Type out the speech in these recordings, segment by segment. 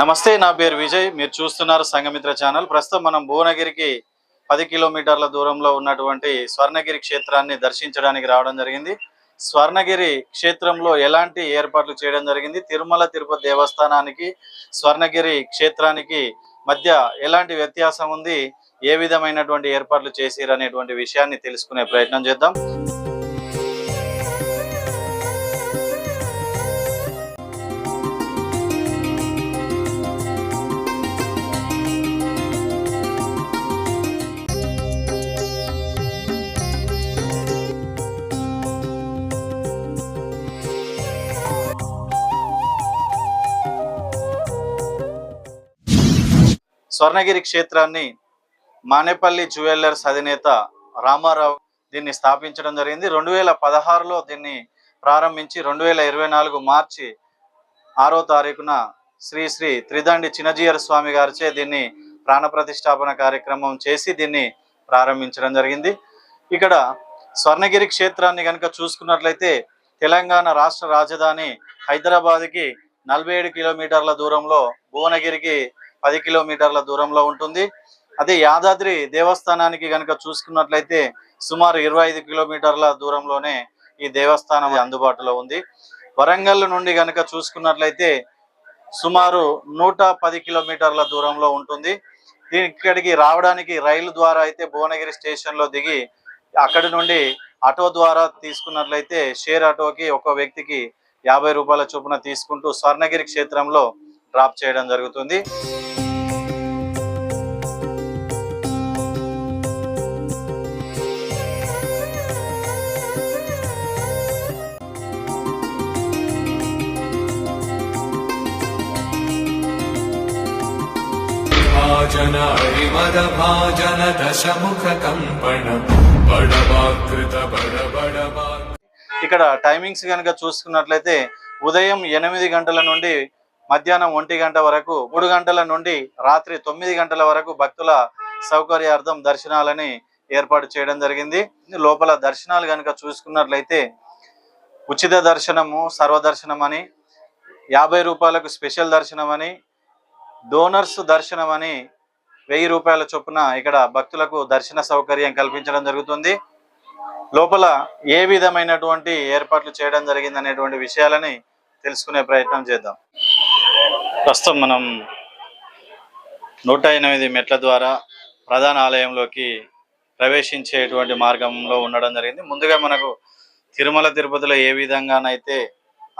నమస్తే నా పేరు విజయ్. మీరు చూస్తున్నారు సంఘమిత్ర ఛానల్. ప్రస్తుతం మనం భువనగిరికి పది కిలోమీటర్ల దూరంలో ఉన్నటువంటి స్వర్ణగిరి క్షేత్రాన్ని దర్శించడానికి రావడం జరిగింది. స్వర్ణగిరి క్షేత్రంలో ఎలాంటి ఏర్పాట్లు చేయడం జరిగింది? తిరుమల తిరుపతి దేవస్థానానికి స్వర్ణగిరి క్షేత్రానికి మధ్య ఎలాంటి వ్యత్యాసం ఉంది? ఏ విధమైనటువంటి ఏర్పాట్లు చేసిరనేటువంటి విషయాన్ని తెలుసుకునే ప్రయత్నం చేద్దాం. స్వర్ణగిరి క్షేత్రాన్ని మానేపల్లి జ్యువెలర్స్ అధినేత రామారావు దీన్ని స్థాపించడం జరిగింది. రెండు వేల పదహారులో దీన్ని ప్రారంభించి రెండు వేల ఇరవై నాలుగు మార్చి ఆరో తారీఖున శ్రీ శ్రీ త్రిదండి చిన్నజీయర్ స్వామి గారిచే దీన్ని ప్రాణప్రతిష్టాపన కార్యక్రమం చేసి దీన్ని ప్రారంభించడం జరిగింది. ఇక్కడ స్వర్ణగిరి క్షేత్రాన్ని కనుక చూసుకున్నట్లయితే తెలంగాణ రాష్ట్ర రాజధాని హైదరాబాద్కి నలభై ఏడు కిలోమీటర్ల దూరంలో భువనగిరికి పది కిలోమీటర్ల దూరంలో ఉంటుంది. అదే యాదాద్రి దేవస్థానానికి కనుక చూసుకున్నట్లయితే సుమారు ఇరవై ఐదు కిలోమీటర్ల దూరంలోనే ఈ దేవస్థానం అందుబాటులో ఉంది. వరంగల్ నుండి కనుక చూసుకున్నట్లయితే సుమారు నూట పది కిలోమీటర్ల దూరంలో ఉంటుంది. దీని ఇక్కడికి రావడానికి రైలు ద్వారా అయితే భువనగిరి స్టేషన్లో దిగి అక్కడి నుండి ఆటో ద్వారా తీసుకున్నట్లయితే షేర్ ఆటోకి ఒక వ్యక్తికి యాభై రూపాయల చొప్పున తీసుకుంటూ స్వర్ణగిరి క్షేత్రంలో డ్రాప్ చేయడం జరుగుతుంది. भाजन हरिमदभाजन दशमुख कम्पण बडवाकृत बड बडवा ఇక్కడ టైమింగ్స్ కనుక చూసుకున్నట్లయితే ఉదయం ఎనిమిది గంటల నుండి మధ్యాహ్నం ఒంటి గంట వరకు మూడు గంటల నుండి రాత్రి తొమ్మిది గంటల వరకు భక్తుల సౌకర్యార్థం దర్శనాలని ఏర్పాటు చేయడం జరిగింది లోపల దర్శనాలు కనుక చూసుకున్నట్లయితే ఉచిత దర్శనము సర్వదర్శనం అని యాభై రూపాయలకు స్పెషల్ దర్శనం అని డోనర్స్ దర్శనం అని వెయ్యి రూపాయల చొప్పున ఇక్కడ భక్తులకు దర్శన సౌకర్యం కల్పించడం జరుగుతుంది. లోపల ఏ విధమైనటువంటి ఏర్పాట్లు చేయడం జరిగింది అనేటువంటి విషయాలని తెలుసుకునే ప్రయత్నం చేద్దాం. ప్రస్తుతం మనం నూట ఎనిమిది మెట్ల ద్వారా ప్రధాన ఆలయంలోకి ప్రవేశించేటువంటి మార్గంలో ఉండడం జరిగింది. ముందుగా మనకు తిరుమల తిరుపతిలో ఏ విధంగానైతే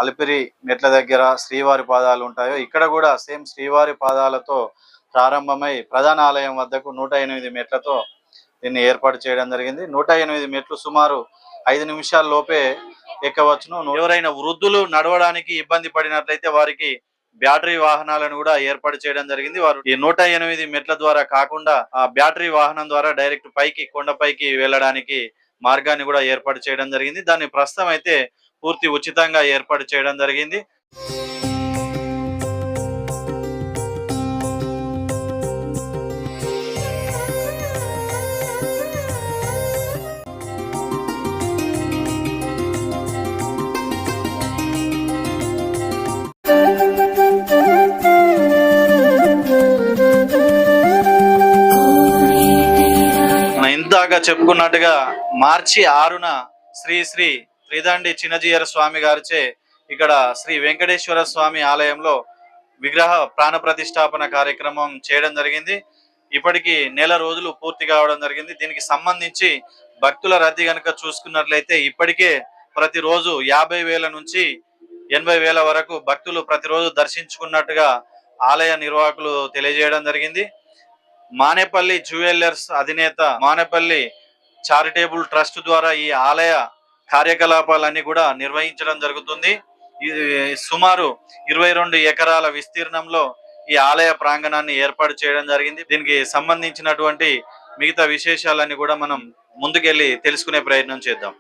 అలిపిరి మెట్ల దగ్గర శ్రీవారి పాదాలు ఉంటాయో ఇక్కడ కూడా సేమ్ శ్రీవారి పాదాలతో ప్రారంభమై ప్రధాన ఆలయం వద్దకు నూట ఎనిమిది మెట్లతో దీన్ని ఏర్పాటు చేయడం జరిగింది. నూట ఎనిమిది మెట్లు సుమారు ఐదు నిమిషాల లోపే ఎక్కవచ్చును. ఎవరైనా వృద్ధులు నడవడానికి ఇబ్బంది పడినట్లయితే వారికి బ్యాటరీ వాహనాలను కూడా ఏర్పాటు చేయడం జరిగింది. వారు ఈ నూట ఎనిమిది మెట్ల ద్వారా కాకుండా ఆ బ్యాటరీ వాహనం ద్వారా డైరెక్ట్ పైకి కొండపైకి వెళ్ళడానికి మార్గాన్ని కూడా ఏర్పాటు చేయడం జరిగింది. దాన్ని ప్రస్తుతం అయితే పూర్తి ఉచితంగా ఏర్పాటు చేయడం జరిగింది. మనం ఇందాక చెప్పుకున్నట్టుగా మార్చి ఆరున శ్రీ శ్రీ త్రిదండి చిన్నజీయర స్వామి గారిచే ఇక్కడ శ్రీ వెంకటేశ్వర స్వామి ఆలయంలో విగ్రహ ప్రాణ ప్రతిష్టాపన కార్యక్రమం చేయడం జరిగింది. ఇప్పటికి నెల రోజులు పూర్తి కావడం జరిగింది. దీనికి సంబంధించి భక్తుల రద్దీ కనుక చూసుకున్నట్లయితే ఇప్పటికే ప్రతిరోజు యాభై వేల నుంచి ఎనభై వేల వరకు భక్తులు ప్రతిరోజు దర్శించుకున్నట్టుగా ఆలయ నిర్వాహకులు తెలియజేయడం జరిగింది. మానేపల్లి జ్యువెలర్స్ అధినేత మానేపల్లి చారిటేబుల్ ట్రస్ట్ ద్వారా ఈ ఆలయ కార్యకలాపాలన్నీ కూడా నిర్వహించడం జరుగుతుంది. ఇది సుమారు ఇరవై రెండు ఎకరాల విస్తీర్ణంలో ఈ ఆలయ ప్రాంగణాన్ని ఏర్పాటు చేయడం జరిగింది. దీనికి సంబంధించినటువంటి మిగతా విశేషాలన్నీ కూడా మనం ముందుకెళ్ళి తెలుసుకునే ప్రయత్నం చేద్దాం.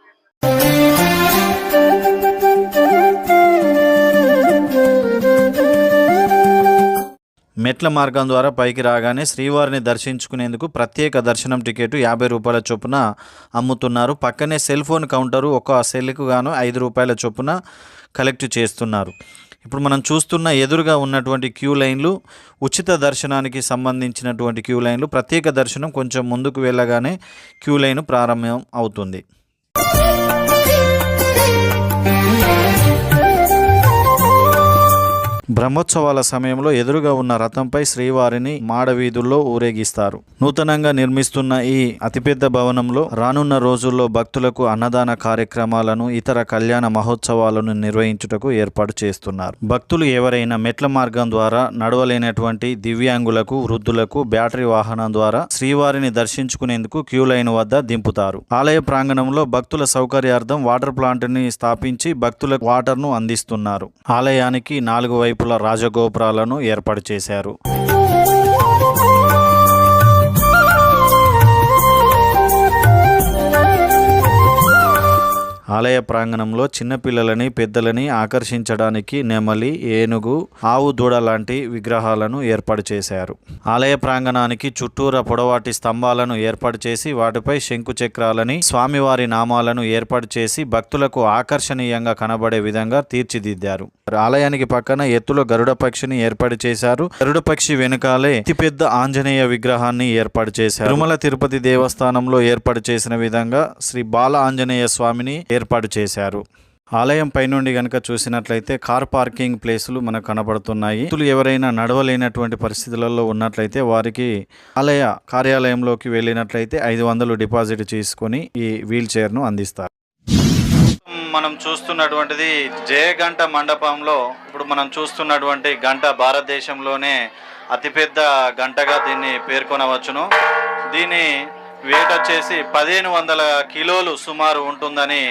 మెట్ల మార్గం ద్వారా పైకి రాగానే శ్రీవారిని దర్శించుకునేందుకు ప్రత్యేక దర్శనం టికెట్ యాభై రూపాయల చొప్పున అమ్ముతున్నారు. పక్కనే సెల్ ఫోన్ కౌంటరు ఒక సెల్కు గాను ఐదు రూపాయల చొప్పున కలెక్ట్ చేస్తున్నారు. ఇప్పుడు మనం చూస్తున్న ఎదురుగా ఉన్నటువంటి క్యూ లైన్లు ఉచిత దర్శనానికి సంబంధించినటువంటి క్యూ లైన్లు ప్రత్యేక దర్శనం కొంచెం ముందుకు వెళ్ళగానే క్యూ లైన్ ప్రారంభం అవుతుంది. బ్రహ్మోత్సవాల సమయంలో ఎదురుగా ఉన్న రథంపై శ్రీవారిని మాడవీధుల్లో ఊరేగిస్తారు. నూతనంగా నిర్మిస్తున్న ఈ అతిపెద్ద భవనంలో రానున్న రోజుల్లో భక్తులకు అన్నదాన కార్యక్రమాలను ఇతర కళ్యాణ మహోత్సవాలను నిర్వహించుటకు ఏర్పాటు చేస్తున్నారు. భక్తులు ఎవరైనా మెట్ల మార్గం ద్వారా నడవలేనటువంటి దివ్యాంగులకు వృద్ధులకు బ్యాటరీ వాహనం ద్వారా శ్రీవారిని దర్శించుకునేందుకు క్యూ లైన్ వద్ద దింపుతారు. ఆలయ ప్రాంగణంలో భక్తుల సౌకర్యార్థం వాటర్ ప్లాంట్ని స్థాపించి భక్తులకు వాటర్ను అందిస్తున్నారు. ఆలయానికి నాలుగు వైపు వైపుల రాజగోపురాలను ఏర్పాటు చేశారు. ఆలయ ప్రాంగణంలో చిన్నపిల్లలని పెద్దలని ఆకర్షించడానికి నెమలి ఏనుగు ఆవు దూడ లాంటి విగ్రహాలను ఏర్పాటు చేశారు. ఆలయ ప్రాంగణానికి చుట్టూరా పొడవాటి స్తంభాలను ఏర్పాటు చేసి వాటిపై శంకు చక్రాలని స్వామివారి నామాలను ఏర్పాటు చేసి భక్తులకు ఆకర్షణీయంగా కనబడే విధంగా తీర్చిదిద్దారు. ఆలయానికి పక్కన ఎత్తులో గరుడ పక్షిని ఏర్పాటు చేశారు. గరుడ పక్షి వెనుకాలే అతిపెద్ద ఆంజనేయ విగ్రహాన్ని ఏర్పాటు చేశారు. తిరుమల తిరుపతి దేవస్థానంలో ఏర్పాటు చేసిన విధంగా శ్రీ బాల ఆంజనేయ స్వామిని ఏర్పాటు చేశారు. ఆలయం పైనుండి గనక చూసినట్లయితే కార్ పార్కింగ్ ప్లేసులు మనకు కనబడుతున్నాయి. భక్తులు ఎవరైనా నడవలేనటువంటి పరిస్థితులలో ఉన్నట్లయితే వారికి ఆలయ కార్యాలయంలోకి వెళ్ళినట్లయితే ఐదు వందలు డిపాజిట్ చేసుకొని ఈ వీల్ చైర్ను అందిస్తారు. మనం చూస్తున్నటువంటిది జయగంట మండపంలో ఇప్పుడు మనం చూస్తున్నటువంటి గంట భారతదేశంలోనే అతిపెద్ద గంటగా దీన్ని పేర్కొనవచ్చును. దీని వెయిట్ వచ్చేసి పదిహేను వందల కిలోలు సుమారు ఉంటుందని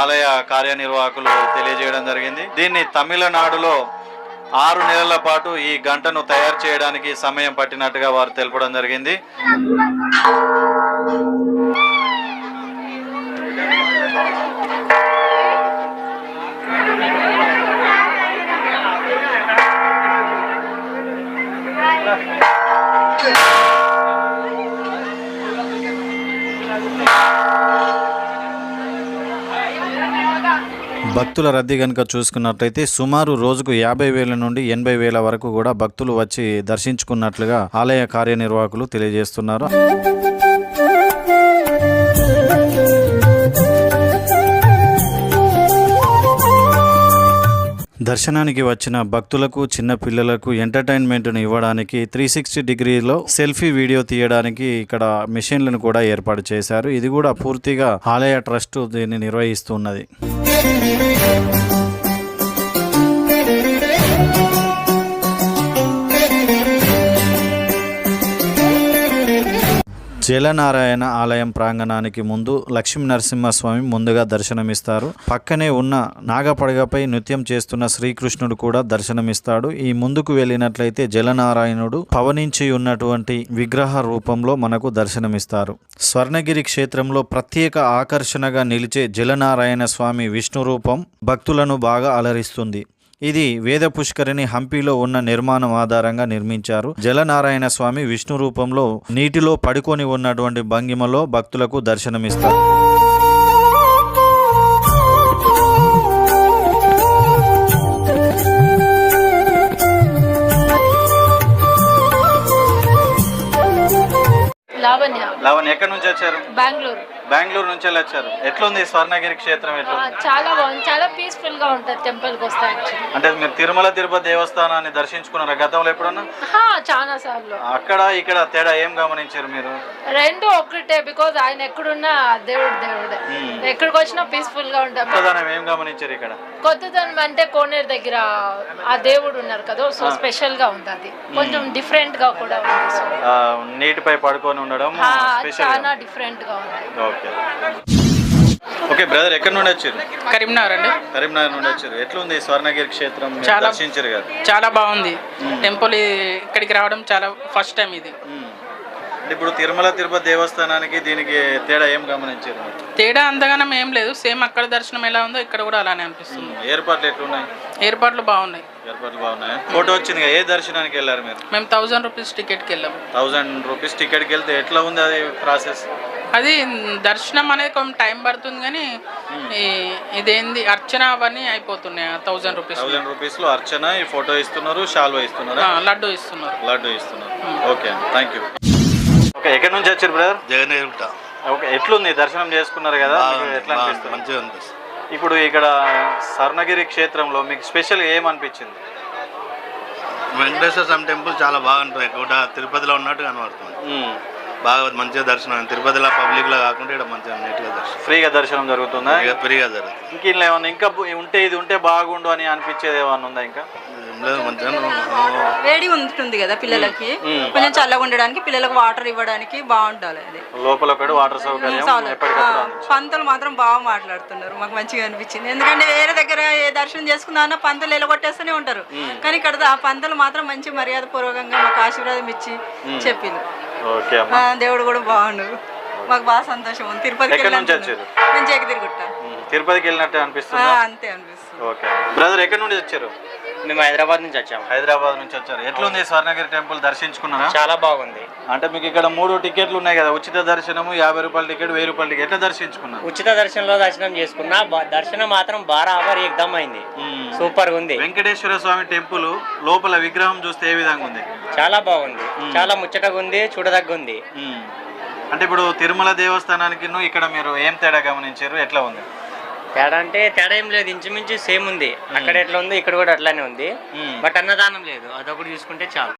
ఆలయ కార్యనిర్వాహకులు తెలియజేయడం జరిగింది. దీన్ని తమిళనాడులో ఆరు నెలల పాటు ఈ గంటను తయారు చేయడానికి సమయం పట్టినట్టుగా వారు తెలపడం జరిగింది. భక్తుల రద్దీ కనుక చూసుకున్నట్లయితే సుమారు రోజుకు యాభై వేల నుండి ఎనభై వేల వరకు కూడా భక్తులు వచ్చి దర్శించుకున్నట్లుగా ఆలయ కార్యనిర్వాహకులు తెలియజేస్తున్నారు. దర్శనానికి వచ్చిన భక్తులకు చిన్న పిల్లలకు ఎంటర్టైన్మెంట్ను ఇవ్వడానికి త్రీ సిక్స్టీ డిగ్రీలో సెల్ఫీ వీడియో తీయడానికి ఇక్కడ మిషన్లను కూడా ఏర్పాటు చేశారు. ఇది కూడా పూర్తిగా ఆలయ ట్రస్ట్ దీన్ని నిర్వహిస్తున్నది. జలనారాయణ ఆలయం ప్రాంగణానికి ముందు లక్ష్మీ నరసింహస్వామి ముందుగా దర్శనమిస్తారు. పక్కనే ఉన్న నాగపడగపై నృత్యం చేస్తున్న శ్రీకృష్ణుడు కూడా దర్శనమిస్తాడు. ఈ ముందుకు వెళ్ళినట్లయితే జలనారాయణుడు పవనించి ఉన్నటువంటి విగ్రహ రూపంలో మనకు దర్శనమిస్తారు. స్వర్ణగిరి క్షేత్రంలో ప్రత్యేక ఆకర్షణగా నిలిచే జలనారాయణ స్వామి విష్ణు రూపం భక్తులను బాగా అలరిస్తుంది. ఇది వేద పుష్కరిణి హంపీలో ఉన్న నిర్మాణం ఆధారంగా నిర్మించారు. జలనారాయణ స్వామి విష్ణు రూపంలో నీటిలో పడుకొని ఉన్నటువంటి భంగిమలో భక్తులకు దర్శనమిస్తారు. లావణ్య. లవన్ ఎక్కడి నుంచి వచ్చారు? బెంగళూరు. బెంగళూరు నుంచి వెళ్ళి వచ్చారు? ఎట్లుంది స్వర్ణగిరి క్షేత్రం ఆ, ఎట్లుంది? చాలా బాగుంది. చాలా పీస్ఫుల్గా ఉంటుంది టెంపుల్కి వస్తే యాక్చువల్లీ అంటే మీరు తిరుమల తిరుపతి దేవస్థానాన్ని దర్శించుకున్నారా? గతంలో ఎప్పుడన్నా? చాలా సార్లు. అక్కడ ఇక్కడ తేడా ఏం గమనించారు మీరు? రెండు ఒకటే బికాజ్ ఆయన ఎక్కడున్నా దేవుడు దేవుడే. ఎక్కడికి వచ్చినా పీస్ఫుల్గా ఉంటాం కొత్తదనం ఏం గమనించారు ఇక్కడ? కొత్తదనం అంటే కోనేరు దగ్గర ఆ దేవుడు ఉన్నారు కదా సో స్పెషల్గా ఉంది అది కొంచెం డిఫరెంట్గా కూడా నీటిపై పడుకొని ఉండడం చాలా డిఫరెంట్గా ఉంది. ఓకే. ఓకే బ్రదర్ ఎక్కడి నుండి వచ్చారు? కరీంనగర్ అండి. కరీంనగర్ నుండి వచ్చారు. ఎట్లుంది స్వర్ణగిరి క్షేత్రం? చాలా- దర్శించారు కదా. చాలా బాగుంది. టెంపుల్ ఇక్కడికి రావడం చాలా ఫస్ట్ టైం ఇది. ఇప్పుడు తిరుమల తిరుపతి దేవస్థానానికి దీనికి తేడా ఏం గమనించారు? తేడా అంతగానం ఏం లేదు. సేమ్ అక్కడ దర్శనం ఎలా ఉందో ఇక్కడ కూడా అలానే అనిపిస్తుంది. ఏర్పాట్లు ఎట్లున్నాయి? ఏర్పాట్లు బాగున్నాయి. ఏర్పాట్లు బాగున్నాయి? ఫోటో వచ్చింది కదా, ఏ దర్శనానికి వెళ్ళారు మీరు? మేము థౌజండ్ రూపీస్ టికెట్కి వెళ్ళాము. థౌజండ్ రూపీస్ టికెట్కి వెళ్తే ఎట్లా ఉంది అది ప్రాసెస్ అది దర్శనం అనేది కొంచెం టైం పడుతుంది కానీ ఈ- ఇదేంది అర్చన అవన్నీ అయిపోతున్నాయి థౌజండ్ రూపీస్. థౌజండ్ రూపీస్లో అర్చన ఈ ఫోటో ఇస్తున్నారు షాల్వా ఇస్తున్నారు? లడ్డు ఇస్తున్నారు. లడ్డు ఇస్తున్నారు. ఓకే అండి థ్యాంక్ యూ ఓకే ఎక్కడి నుంచి వచ్చారు బ్రదర్ జగన్ ఓకే ఎట్లుంది? దర్శనం చేసుకున్నారు కదా ఎట్లా అనిపిస్తుంది? మంచిగా అనిపిస్తుంది. ఇప్పుడు ఇక్కడ స్వర్ణగిరి క్షేత్రంలో మీకు స్పెషల్ ఏమనిపించింది? వెంకటేశ్వర స్వామి టెంపుల్ చాలా బాగా ఉంటుంది కూడా తిరుపతిలో ఉన్నట్టు కనబడుతుంది. బాగా మంచిగా దర్శనం. తిరుపతిలో పబ్లిక్లో కాకుండా ఇక్కడ మంచిగా నీట్గా దర్శనం. ఫ్రీగా దర్శనం జరుగుతుందా? ఫ్రీగా జరుగుతుంది. ఇంక ఏమన్నా ఇంకా ఉంటే ఇది ఉంటే బాగుండు అని అనిపించేది ఏమన్నా ఉందా ఇంకా? లేదు వేడి ఉంటుంది కదా పిల్లలకి. కొంచెం చల్లగా ఉండడానికి పిల్లలకు వాటర్ ఇవ్వడానికి బాగుండాలి అది. లోపల వాటర్ సౌకర్యం. పంతులు మాత్రం బాగా మాట్లాడుతున్నారు. మాకు మంచిగా అనిపించింది. ఎందుకంటే వేరే దగ్గర ఏ దర్శనం చేసుకుందామన్నా పంతులు ఎలగొట్టేస్తూనే ఉంటారు. కానీ ఇక్కడ ఆ పంతులు మాత్రం మంచి మర్యాద పూర్వకంగా మాకు ఆశీర్వాదం ఇచ్చి చెప్పింది. దేవుడు కూడా బాగుండు. మాకు బాగా సంతోషం. ఉంది తిరుపతికి నేను జగదిరుగుట్ట మ్మ్. తిరుపతికి వెళ్ళినట్టే అనిపిస్తుందా? అంతే అనిపిస్తుంది. ఓకే. బ్రదర్ ఎక్కడి నుండి వచ్చారు? మేము హైదరాబాద్ నుంచి వచ్చాము. హైదరాబాద్ నుంచి వచ్చారు. ఎట్లుంది స్వర్ణగిరి టెంపుల్ దర్శించుకున్నారా? చాలా బాగుంది. అంటే మీకు ఇక్కడ మూడు టికెట్లు ఉన్నాయి కదా ఉచిత దర్శనము యాభై రూపాయల టికెట్ వెయ్యి రూపాయల టికెట్. ఎట్లా దర్శించుకున్నారు? ఉచిత దర్శనంలో దర్శనం చేసుకున్నా బ- దర్శనం మాత్రం బారాబర్ ఎగ్దమ్ అయింది. సూపర్ ఉంది. వెంకటేశ్వర స్వామి టెంపుల్ లోపల విగ్రహం చూస్తే ఏ విధంగా ఉంది? చాలా బాగుంది. చాలా ముచ్చటగా ఉంది చూడదగ్గ ఉంది. అంటే ఇప్పుడు తిరుమల దేవస్థానానికి ఇక్కడ మీరు ఏం తేడా గమనించారు? ఎట్లా ఉంది? తేడా అంటే తేడా ఏం లేదు. ఇంచుమించు సేమ్ ఉంది. అక్కడ ఎట్లా ఉంది ఇక్కడ కూడా అట్లానే ఉంది. బట్ అన్నదానం లేదు. అదొకటి చూసుకుంటే చాలు.